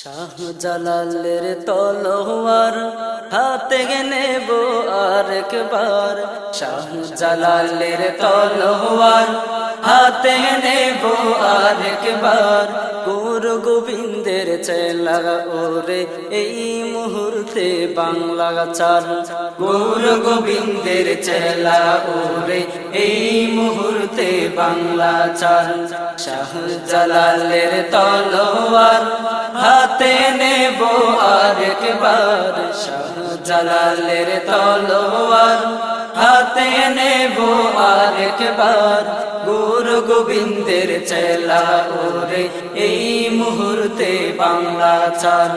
শাহ জালালের তলোয়ার হাতে নেব আর একবার শাহ জালালের তলোয়ার হাতে নেব আর একবার গুরু গোবিন্দের চেলা ওরে, এই মুহূর্তে বাংলা চার। গুরু গোবিন্দের চেলা ওরে, এই মুহূর্তে বাংলা চার। শাহ জালালের তলোয়ার হাতে নেব আর একবার শাহ জালালের তলোয়ার। হাতে নেব আর একবার গুরু গোবিন্দের চেলা ওরে। এই মুহূর্তে বাংলা চার,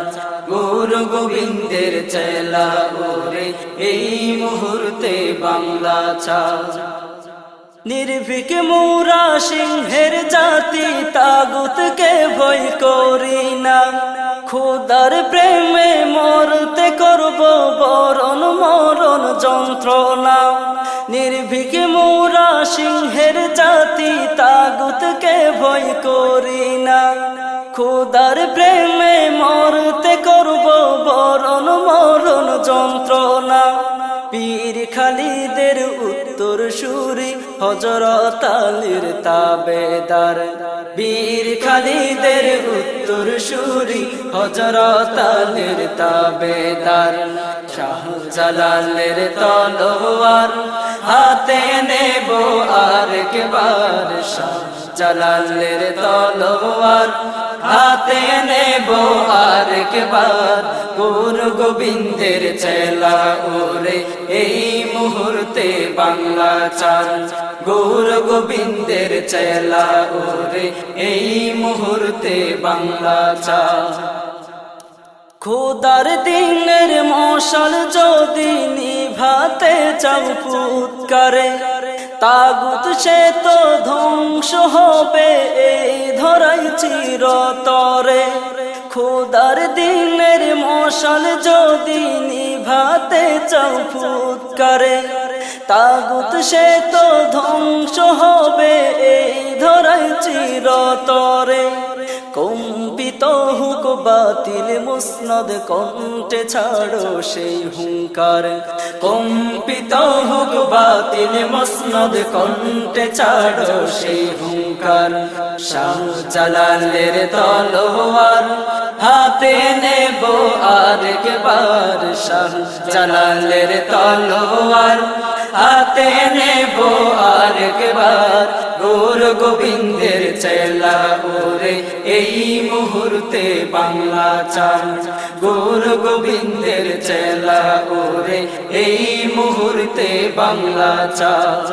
গুরু গোবিন্দের চেলা ওরে। এই মুহূর্তে বাংলা চার। নির্ভীক মোরা সিংহের জাতি, তাগুতকে ভয় করি না। খুদার প্রেমে মরতে করব বরণ মরণ যন্ত্রণা। নির্ভীক মোরা সিংহের জাতি তাগুতকে ভয় করি না। খুদার প্রেমে মরতে করব বরণ মরণ যন্ত্রণা। পীর খালিদের উত্তর সুরি হজরত আলীর তাবেদার। বীর খালিদের উত্তর সুরি হজরত আলীর তাবেদার শাহ জালালের তলোয়ার হাতে নেব আর কেবার শাহ জালালের তলোয়ার, হাতে নেব আর একবার গুরু গোবিন্দের চেলা ওরে, এই মুহূর্তে বাংলা চাল গুরু গোবিন্দের চেলা ওরে, এই মুহূর্তে বাংলা চাল খোদার দিনের মশাল যদি নিভাতে চাও ফুৎকারে তাগুত সে তো ধ্বংস হবে, এই ধরাই চিরতরে। খোদার দিনের মশাল যদি নিভাতে চাও ফুৎকারে, তাগুত সে তো ধ্বংস হবে, এই ধরাই চিরতরে। কম্পিত হুক বাতিল মুসনদ কণ্ঠে ছাড়ো সেই হুঙ্কার। কম্পিত হুক বাতিল মুসনদ কণ্ঠে ছাড়ো সেই হুঙ্কার। শাহ জালালের তলোয়ার হাতে নেব আর একবার শাহ জালালের তলোয়ার হাতে নেব আর একবার। গোর গোবিন্দের চেলা ওরে এই মুহূর্তে বাংলা চাল গোর গোবিন্দের চেলা ওরে এই মুহূর্তে বাংলা চাল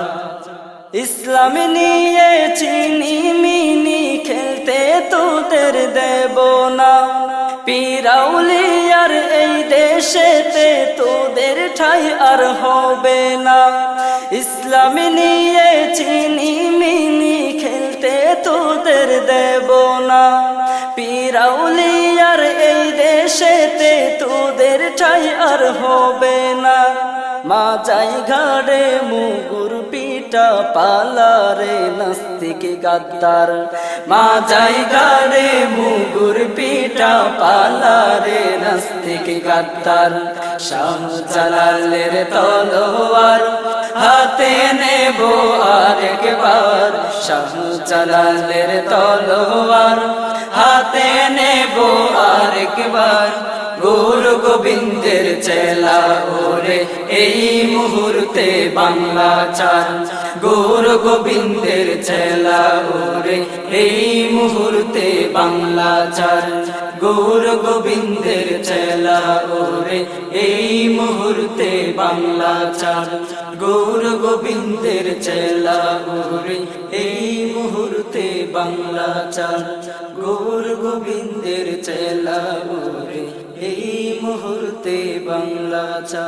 ইসলাম নিয়ে চিনি মিনি খেলতে তোদের দেব না। পিরাউলিয়ার এই দেশেতে তোদের ঠাই আর হবে না। ইসলাম নিয়ে চিনি মিনি খেলতে তোদের দেব না। পিরাউলিয়ার এই দেশেতে তোদের ঠাই আর হবে না। মা যাই ঘাড়ে মুগুর পিটা পালারে নাস্তিক গাদ্দার। মা যাই ঘাড়ে মুগুর পিটা পালারে নাস্তিক গাদ্দার। শাহ জালালের তলোয়ার হাতে নেব আর একবার শাহ জালালের তলোয়ার হাতে নেব আর একবার গুরু গোবিন্দের চেলা ওরে, এই মুহূর্তে বাংলা চাল গুরু গোবিন্দের চেলা ওরে, এই মুহূর্তে বাংলা চাল গুরু গোবিন্দের চেলা ওরে, এই মুহূর্তে বাংলা চাল গুরু গোবিন্দের চেলা ওরে, এই মুহূর্তে বাংলা চাল গুরু গোবিন্দের চেলা ওরে। এই মুহূর্তে বাংলা চা